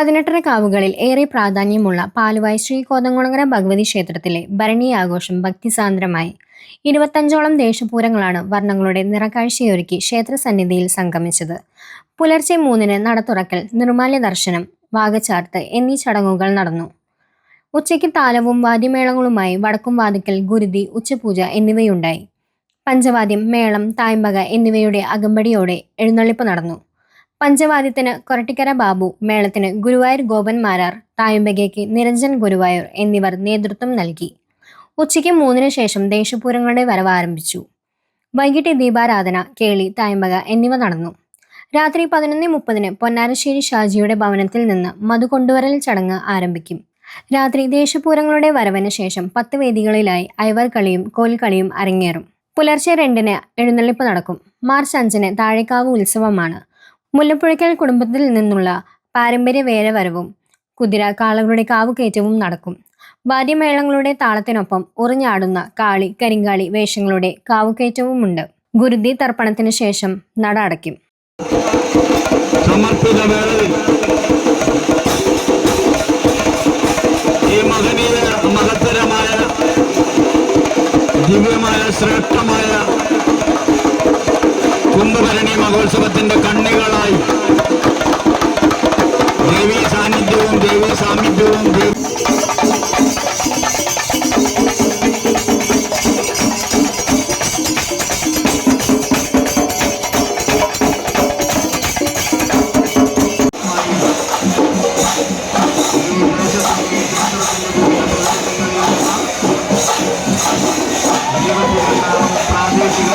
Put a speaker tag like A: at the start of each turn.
A: പതിനെട്ടര കാവുകളിൽ ഏറെ പ്രാധാന്യമുള്ള പാലുവായി ശ്രീ കോതങ്കുളങ്ങര ഭഗവതി ക്ഷേത്രത്തിലെ ഭരണി ആഘോഷം ഭക്തിസാന്ദ്രമായി. ഇരുപത്തഞ്ചോളം ദേശപൂരങ്ങളാണ് വർണങ്ങളുടെ നിറക്കാഴ്ചയൊരുക്കി ക്ഷേത്രസന്നിധിയിൽ സംഗമിച്ചത്. പുലർച്ചെ മൂന്നിന് നട തുറക്കൽ നിർമാല്യ ദർശനം വാഗച്ചാർത്ത് എന്നീ ചടങ്ങുകൾ നടന്നു. ഉച്ചയ്ക്ക് താലവും വാദ്യമേളങ്ങളുമായി വടക്കും വാതിക്കൽ ഗുരുതി ഉച്ചപൂജ എന്നിവയുണ്ടായി. പഞ്ചവാദ്യം മേളം തായ്മക എന്നിവയുടെ അകമ്പടിയോടെ എഴുന്നള്ളിപ്പ് നടന്നു. പഞ്ചവാദ്യത്തിന് കൊരട്ടിക്കര ബാബു മേളത്തിന് ഗുരുവായൂർ ഗോപൻ മാരാർ തായുംബകയ്ക്ക് നിരഞ്ജൻ ഗുരുവായൂർ എന്നിവർ നേതൃത്വം നൽകി. ഉച്ചയ്ക്ക് മൂന്നിന് ശേഷം ദേശപൂരങ്ങളുടെ വരവ് ആരംഭിച്ചു. വൈകിട്ട് ദീപാരാധന കേളി തായമ്പക എന്നിവ നടന്നു. രാത്രി പതിനൊന്ന് മുപ്പതിന് പൊന്നാരശ്ശേരി ഷാജിയുടെ ഭവനത്തിൽ നിന്ന് മധു കൊണ്ടുവരൽ ചടങ്ങ് ആരംഭിക്കും. രാത്രി ദേശപൂരങ്ങളുടെ വരവിന് ശേഷം പത്ത് വേദികളിലായി ഐവർ കളിയും കോൽക്കളിയും അരങ്ങേറും. പുലർച്ചെ രണ്ടിന് എഴുന്നള്ളിപ്പ് നടക്കും. മാർച്ച് അഞ്ചിന് താഴേക്കാവ് ഉത്സവമാണ്. മുല്ലപ്പുഴയ്ക്കൽ കുടുംബത്തിൽ നിന്നുള്ള പാരമ്പര്യ വേലവരവും കുതിര കാളകളുടെ കാവുകയറ്റവും നടക്കും. വാദ്യമേളങ്ങളുടെ താളത്തിനൊപ്പം ഉറിഞ്ഞാടുന്ന കാളി കരിങ്കാളി വേഷങ്ങളുടെ കാവുകയറ്റവുമുണ്ട്. ഗുരുതി തർപ്പണത്തിന് ശേഷം നട അടയ്ക്കും.
B: ഈ മഹനീയ മഹത്തരമായ ദിവ്യമായ ശ്രേഷ്ഠമായ കുംഭഭരണി മഹോത്സവത്തിന്റെ കണ്ണികളായി. ദേവീ സാന്നിധ്യവും ദേവീ സാന്നിധ്യവും പ്രാദേശിക